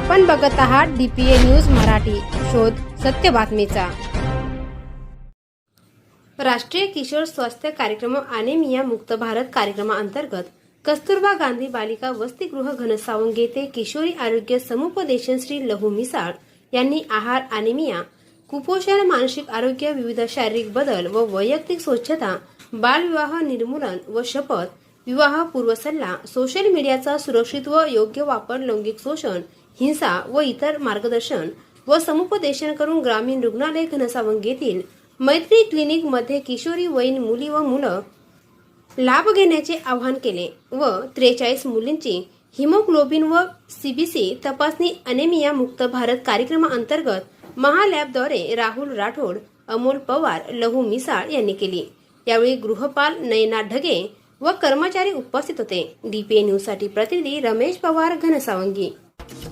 आपण बघत आहात डीपीए न्यूज मराठी. शोध सत्य बातमीचा. राष्ट्रीय किशोर स्वास्थ्य कार्यक्रम अनेमिया मुक्त भारत कार्यक्रमाअंतर्गत कस्तुरबा गांधी बालिका वसतिगृह घनसावंग येथे किशोरी आरोग्य समुपदेशन श्री लहू मिसाळ यांनी आहार अनेमिया कुपोषण मानसिक आरोग्य विविध शारीरिक बदल व वैयक्तिक स्वच्छता बालविवाह निर्मूलन व शपथ विवाह पूर्वसल्ला सोशल मीडियाचा सुरक्षित व योग्य वापर लैंगिक शोषण हिंसा व इतर मार्गदर्शन व समुपदेशन करून ग्रामीण रुग्णालय घनसावंग येथील मैत्री क्लिनिकमध्ये किशोरी वयीन मुली व मुलं लाभ घेण्याचे आवाहन केले व त्रेचाळीस मुलींची हिमोग्लोबिन व सीबीसी तपासणी अनेमिया मुक्त भारत कार्यक्रमाअंतर्गत महालॅबद्वारे राहुल राठोड अमोल पवार लहू मिसाळ यांनी केली. यावेळी गृहपाल नयना ढगे व कर्मचारी उपस्थित होते. डीपीए न्यूजसाठी प्रतिनिधी रमेश पवार घनसावंगी.